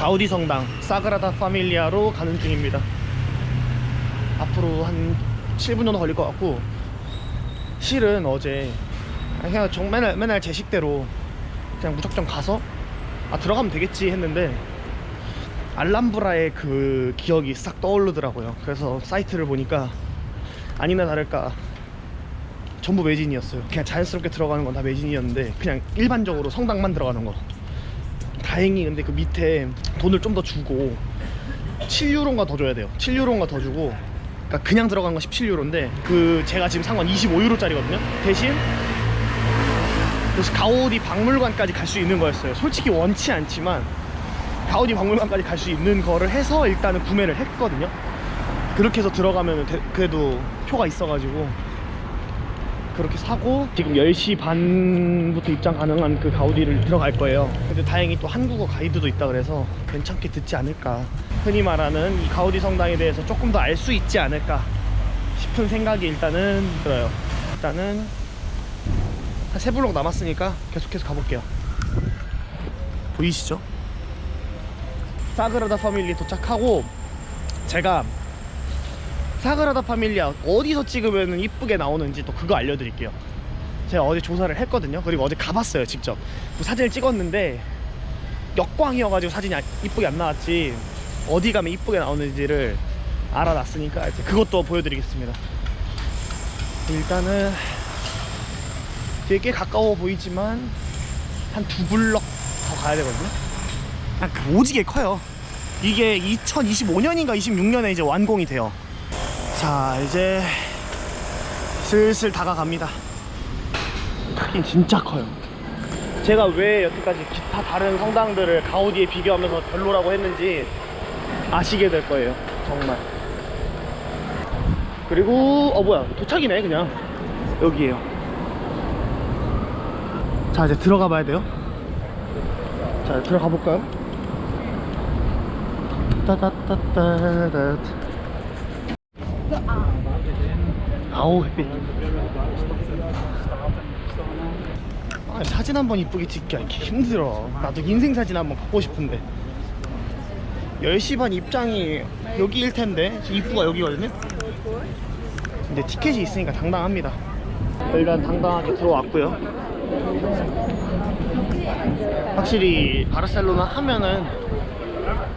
가우디 성당 사그라다 파밀리아로 가는 중입니다. 앞으로 한 7분 정도 걸릴 것 같고 실은 어제 그냥 정 맨날 맨날 제 식대로 그냥 무작정 가서 아 들어가면 되겠지 했는데 알람브라의 그 기억이 싹 떠오르더라고요. 그래서 사이트를 보니까 아니나 다를까 전부 매진이었어요. 그냥 자연스럽게 들어가는 건 다 매진이었는데 그냥 일반적으로 성당만 들어가는 거. 다행히 근데 그 밑에 돈을 좀 더 주고 7유로인가 더 줘야 돼요. 7유로인가 더 주고 그러니까 그냥 들어간 건 17유로인데 그 제가 지금 산 건 25유로짜리거든요. 대신 그래서 가우디 박물관까지 갈 수 있는 거였어요. 솔직히 원치 않지만 가우디 박물관까지 갈 수 있는 거를 해서 일단은 구매를 했거든요. 그렇게 해서 들어가면 그래도 표가 있어가지고 그렇게 사고 지금 10시 반부터 입장 가능한 그 가우디를 들어갈 거예요. 근데 다행히 또 한국어 가이드도 있다 그래서 괜찮게 듣지 않을까. 흔히 말하는 이 가우디 성당에 대해서 조금 더 알 수 있지 않을까 싶은 생각이 일단은 들어요. 일단은 한 세 블록 남았으니까 계속해서 가볼게요. 보이시죠? 사그라다 파밀리 도착하고 제가 사그라다 파밀리아 어디서 찍으면 이쁘게 나오는지 또 그거 알려드릴게요. 제가 어제 조사를 했거든요. 그리고 어제 가봤어요, 직접. 그 사진을 찍었는데 역광이어가지고 사진이 아- 이쁘게 안 나왔지 어디 가면 이쁘게 나오는지를 알아놨으니까 이제 그것도 보여드리겠습니다. 일단은 되게 꽤 가까워 보이지만 한 두 블럭 더 가야 되거든요. 아, 그 오지게 커요. 이게 2025년인가 26년에 이제 완공이 돼요. 자, 이제 슬슬 다가갑니다. 크긴 진짜 커요. 제가 왜 여태까지 기타 다른 성당들을 가우디에 비교하면서 별로라고 했는지 아시게 될 거예요. 정말. 그리고 어 뭐야 도착이네 그냥 여기에요. 자 이제 들어가 봐야 돼요. 자 들어가 볼까요? 따다따따다. 아우 햇빛. 아, 사진 한 번 이쁘게 찍기 이렇게 힘들어. 나도 인생 사진 한 번 갖고 싶은데. 10시 반 입장이 여기일 텐데 입구가 여기거든요. 근데 티켓이 있으니까 당당합니다. 일단 당당하게 들어왔고요. 확실히 바르셀로나 하면은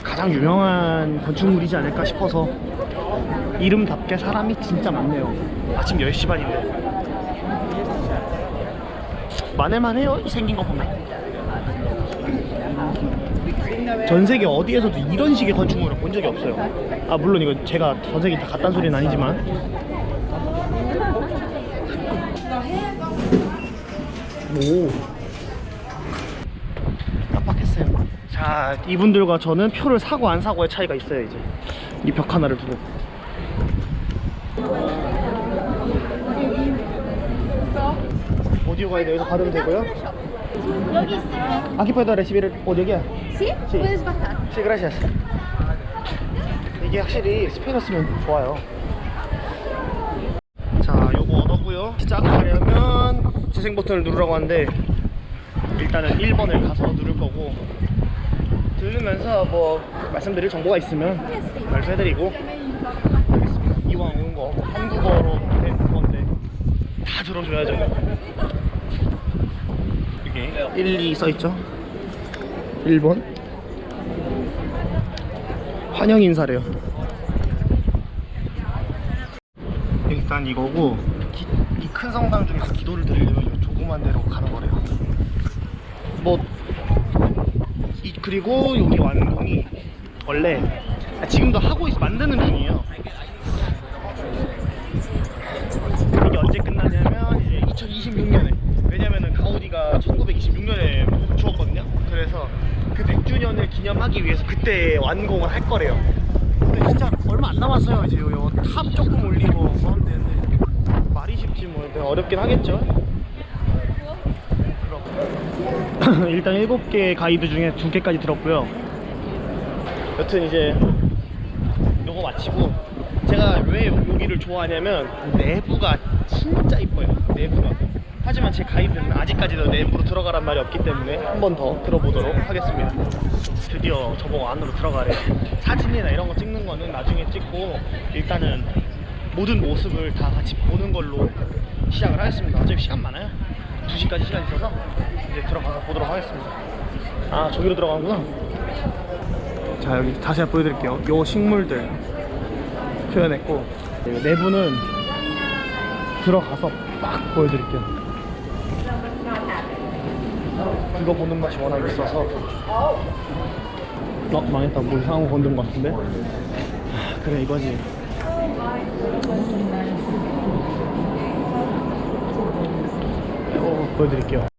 가장 유명한 건축물이지 않을까 싶어서 이름답게 사람이 진짜 많네요. 아침 10시 반인데. 만회만해요. 이 생긴 거 보면. 전 세계 어디에서도 이런 식의 건축물을 본 적이 없어요. 아 물론 이거 제가 전 세계 다 갖다 소리는 아니지만. 오. 깜빡했어요. 자, 이분들과 저는 표를 사고 안 사고의 차이가 있어요, 이제. 이 벽 하나를 두고. 오디오 가이드 여기서 받으면 되고요. Aquí puedo recibir audio guía. ¿Sí? Sí. Puedes bajar. Sí, gracias. 이게 확실히 스페인어 쓰면 좋아요. 자, 요거 얻었고요. 시작하려면 재생 버튼을 누르라고 하는데 일단은 1번을 가서 누를 거고 들으면서 뭐 말씀드릴 정보가 있으면 말씀해드리고 알겠습니다. 이왕 온 거 한국어로 된 건데 다 들어줘야죠. 이게 1, 2 써있죠? 1번 환영 인사래요. 일단 이거고 이 큰 성당 중에서 기도를 드리려면 이 조그만 데로 가는 거래요. 뭐 이, 그리고 여기 완공이 원래 아, 지금도 하고 있어 만드는 중이에요. 이게 언제 끝나냐면 이제 2026년에 왜냐면은 가우디가 1926년에 주었거든요. 그래서 그 100주년을 기념하기 위해서 그때 완공을 할 거래요. 근데 진짜 얼마 안 남았어요. 이제 요, 탑 조금 올리고 뭐 하면 되는데 말이 쉽지 뭐 근데 어렵긴 하겠죠. 일단 7개 가이드 중에 2개까지 들었고요. 여튼 이제 요거 마치고 제가 왜 여기를 좋아하냐면 내부가 진짜 이뻐요. 내부가. 하지만 제 가이드는 아직까지도 내부로 들어가란 말이 없기 때문에 한 번 더 들어보도록 하겠습니다. 드디어 저보고 안으로 들어가래요. 사진이나 이런 거 찍는 거는 나중에 찍고 일단은 모든 모습을 다 같이 보는 걸로 시작을 하겠습니다. 어차피 시간 많아요. 2시까지 시간 있어서 이제 들어가서 보도록 하겠습니다. 아 저기로 들어가는구나. 자 여기 다시 한번 보여드릴게요. 요 식물들 표현했고 내부는 들어가서 막 보여드릴게요. 이거 보는 맛이 워낙 있어서. 어 망했다. 뭐 이상한 거 건든 것 같은데? 아, 그래 이거지. 어, 보여드릴게요